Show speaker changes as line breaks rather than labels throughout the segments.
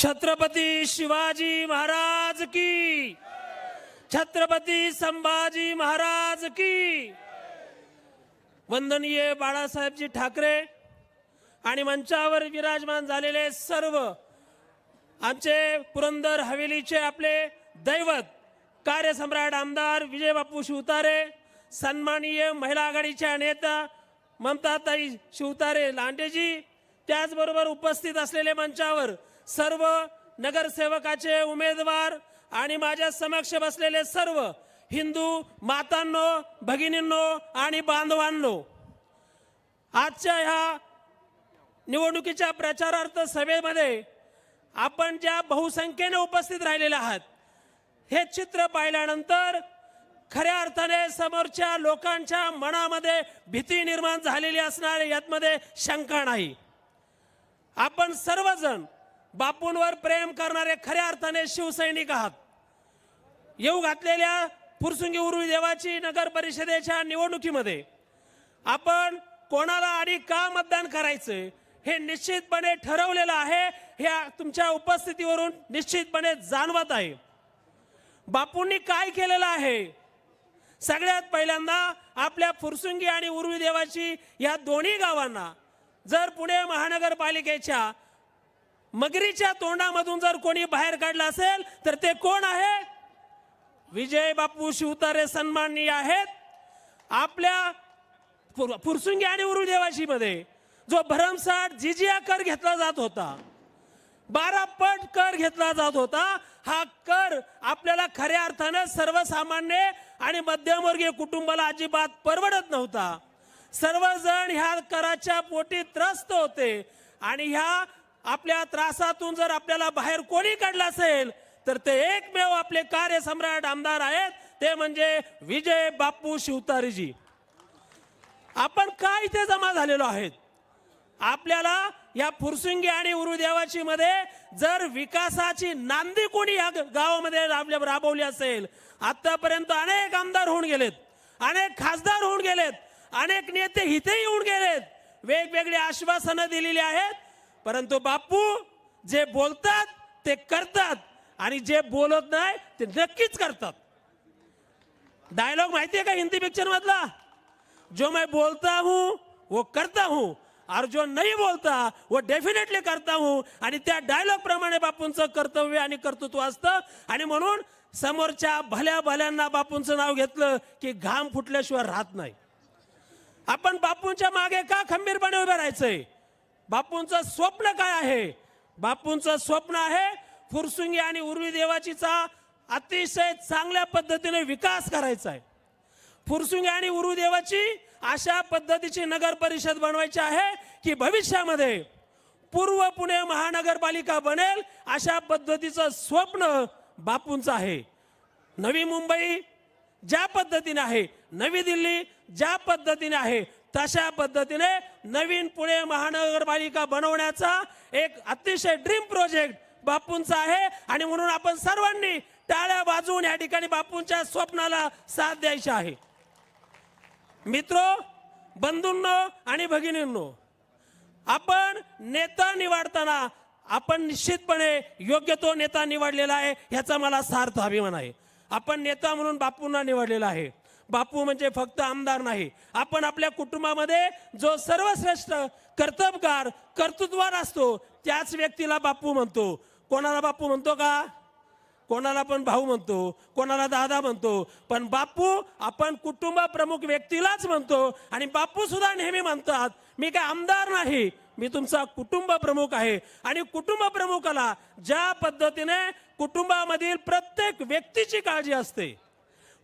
छत्रपती शिवाजी महाराज की। छत्रपती संभाजी महाराज की। वंदनीय बाळासाहेबजी ठाकरे आणि मंचावर विराजमान झालेले सर्व आमचे पुरंदर हवेलीचे आपले दैवत कार्यसम्राट आमदार विजय बापू शिवतारे सन्माननीय महिला आघाडीच्या नेता ममताताई शिवतारे लांडेजी त्याचबरोबर उपस्थित असलेले मंचावर सर्व नगरसेवकाचे उमेदवार आणि माझ्या समक्ष बसलेले सर्व हिंदू मातांनो भगिनींनो आणि बांधवांनो आजच्या ह्या निवडणुकीच्या प्रचारार्थ सभेमध्ये आपण ज्या बहुसंख्येने उपस्थित राहिलेले आहात हे चित्र पाहिल्यानंतर खऱ्या अर्थाने समोरच्या लोकांच्या मनामध्ये भीती निर्माण झालेली असणार यातमध्ये शंका नाही. आपण सर्वजण बापूंवर प्रेम करणारे खऱ्या अर्थाने शिवसैनिक आहात. येऊ घातलेल्या फुरसुंगी उरुळी देवाची नगर परिषदेच्या निवडणुकीमध्ये आपण कोणाला आणि का मतदान करायचं हे निश्चितपणे ठरवलेलं आहे ह्या तुमच्या उपस्थितीवरून निश्चितपणे जाणवत आहे. बापूंनी काय केलेलं आहे? सगळ्यात पहिल्यांदा आपल्या फुरसुंगी आणि उर्वी देवाची या दोन्ही गावांना जर पुणे महानगरपालिकेच्या मगरीच्या तोंडामधून जर कोणी बाहेर काढलं असेल तर ते कोण आहे विजय बापू शिवतारे सन्माननीय आहेत. आपल्या फुरसुंगी आणि उरुदेवाशी मध्ये जो भरमसाठ जिजिया कर घेतला जात होता बारा पट कर घेतला जात होता हा कर आपल्याला खऱ्या अर्थानं सर्वसामान्य आणि मध्यमवर्गीय कुटुंबाला अजिबात परवडत नव्हता. सर्वजण ह्या कराच्या पोटी त्रस्त होते. आणि ह्या आपल्या त्रासातून जर आपल्याला बाहेर कोणी काढलं असेल तर ते एकमेव आपले कार्य सम्राट आमदार आहेत ते म्हणजे विजय बापू शिवतारीजी. आपण काय इथे जमा झालेलो आहेत? आपल्याला या फुरसुंगी आणि उरुदेवाची मध्ये जर विकासाची नांदी कोणी या गावामध्ये राबवली असेल आतापर्यंत अनेक आमदार होऊन गेलेत अनेक खासदार होऊन गेलेत अनेक नेते इथे येऊन गेलेत. वेगवेगळी आश्वासनं दिलेली आहेत. परंतु बापू जे बोलतात ते करतात. आणि जे बोलत नाही ते नक्कीच करतात. डायलॉग माहितीये का हिंदी पिक्चर मधला जो मैं बोलता हूं वो करता हूं. और जो नाही बोलता वो डेफिनेटली करता हूं. आणि त्या डायलॉग प्रमाणे बापूंचं कर्तव्य आणि कर्तृत्व असतं. आणि म्हणून समोरच्या भल्या भल्यांना बापूंचं नाव घेतलं की घाम फुटल्याशिवाय राहत नाही. आपण बापूंच्या मागे का खंबीरपणे उभे राहायचंय? बापूंचं स्वप्न काय आहे? बापूंचं स्वप्न आहे फुरसुंगी आणि उर्वी देवाचीचा अतिशय चांगल्या पद्धतीने विकास करायचा आहे फुरसुंगी आणि उरू देवाची अशा पद्धतीची नगर परिषद बनवायची आहे की भविष्यामध्ये पूर्व पुणे महानगरपालिका बनेल अशा पद्धतीचं स्वप्न बापूंचं आहे. नवी मुंबई ज्या पद्धतीने आहे नवी दिल्ली ज्या पद्धतीने आहे तशा पद्धतीने नवीन पुणे महानगरपालिका बनवण्याचा एक अतिशय ड्रीम प्रोजेक्ट बापूंचा आहे. आणि म्हणून आपण सर्वांनी टाळ्या वाजवून या ठिकाणी बापूंच्या स्वप्नाला साथ द्यायची आहे. मित्रो बंधूंनो आणि भगिनींनो आपण नेता निवडताना आपण निश्चितपणे योग्य तो नेता निवडलेला आहे ह्याचा मला सार्थ अभिमान आहे. आपण नेता म्हणून बापूंना निवडलेला आहे. बापू म्हणजे फक्त आमदार नाही. आपण आपल्या कुटुंबामध्ये जो सर्वश्रेष्ठ कर्तबगार कर्तृत्वान असतो त्याच व्यक्तीला बापू म्हणतो. कोणाला बापू म्हणतो का? कोणाला पण भाऊ म्हणतो कोणाला दादा म्हणतो. पण बापू आपण कुटुंब प्रमुख व्यक्तीलाच म्हणतो आणि बापू सुद्धा नेहमी म्हणतात मी काय आमदार नाही मी तुमचा कुटुंब प्रमुख आहे. आणि कुटुंब प्रमुखाला ज्या पद्धतीने कुटुंबामधील प्रत्येक व्यक्तीची काळजी असते.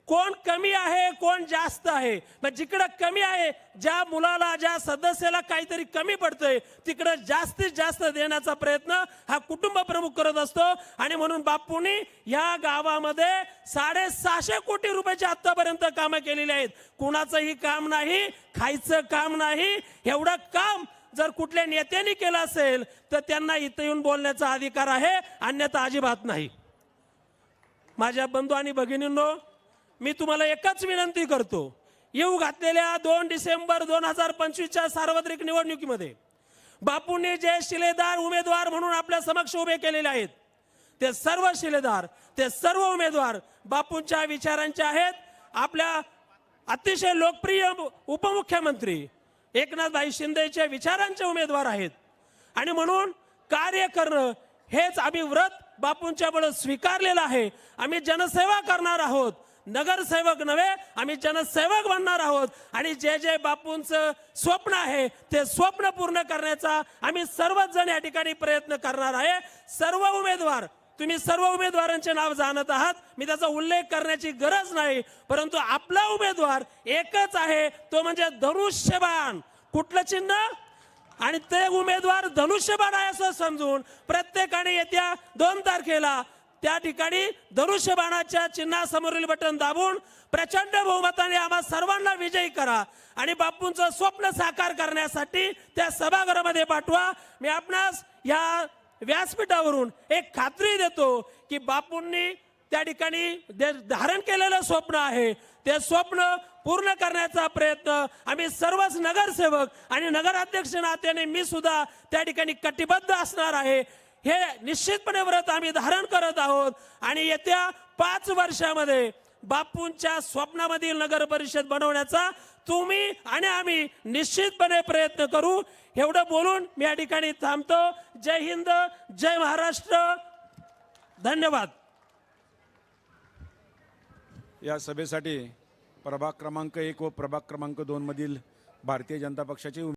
कोण कमी आहे कोण जास्त आहे? मग जिकडं कमी आहे ज्या मुलाला ज्या सदस्याला काहीतरी कमी पडतंय तिकडं जास्तीत जास्त देण्याचा प्रयत्न हा कुटुंब प्रमुख करत असतो. आणि म्हणून बापूंनी या गावामध्ये साडेसहाशे कोटी रुपयाची आतापर्यंत कामं केलेली आहेत. कुणाचंही काम नाही खायचं काम नाही. एवढं काम जर कुठल्या नेत्यांनी केलं असेल तर त्यांना इथं येऊन बोलण्याचा अधिकार आहे अन्यथा अजिबात नाही. माझ्या बंधू आणि भगिनींनो मी तुम्हाला एकच विनंती करतो. येऊ घातलेल्या दोन डिसेंबर दोन हजार पंचवीसच्या सार्वत्रिक निवडणुकीमध्ये बापूंनी जे शिलेदार उमेदवार म्हणून आपल्या समक्ष उभे केलेले आहेत ते सर्व शिलेदार ते सर्व उमेदवार बापूंच्या विचारांचे आहेत. आपल्या अतिशय लोकप्रिय उपमुख्यमंत्री एकनाथभाई शिंदेचे विचारांचे उमेदवार आहेत. आणि म्हणून कार्य करणं हेच आम्ही व्रत बापूंच्या स्वीकारलेलं आहे. आम्ही जनसेवा करणार आहोत. नगरसेवक नव्हे आम्ही जनसेवक बनणार आहोत. आणि जे जे बापूंचं स्वप्न आहे ते स्वप्न पूर्ण करण्याचा आम्ही सर्वच जण या ठिकाणी प्रयत्न करणार आहे. सर्व उमेदवार तुम्ही सर्व उमेदवारांचे नाव जाणत आहात. मी त्याचा उल्लेख करण्याची गरज नाही परंतु आपला उमेदवार एकच आहे तो म्हणजे धनुष्यबाण. कुठलं चिन्ह? आणि ते उमेदवार धनुष्यबाण आहे असं समजून प्रत्येकाने येत्या दोन तारखेला त्या ठिकाणी धनुष्यबाणाच्या चिन्हासमोरील बटन दाबून प्रचंड बहुमताने आम्हा सर्वांना विजयी करा. आणि बापूंचं स्वप्न साकार करण्यासाठी त्या सभागृहामध्ये पाठवा. मी आपणास या व्यासपीठावरून एक खात्री देतो की बापूंनी त्या ठिकाणी धारण केलेलं स्वप्न आहे ते स्वप्न पूर्ण करण्याचा प्रयत्न आम्ही सर्वच नगरसेवक आणि नगराध्यक्ष नात्याने मी सुद्धा त्या ठिकाणी कटिबद्ध असणार आहे. हे निश्चितपणे व्रत आम्ही धारण करत आहोत. आणि येत्या पाच वर्षामध्ये बापूंच्या स्वप्नामधील नगर परिषद बनवण्याचा तुम्ही आणि आम्ही निश्चितपणे प्रयत्न करू. एवढं बोलून मी या ठिकाणी थांबतो. जय हिंद जय महाराष्ट्र. धन्यवाद.
या सभेसाठी प्रभाग क्रमांक एक व प्रभाग क्रमांक दोन मधील भारतीय जनता पक्षाचे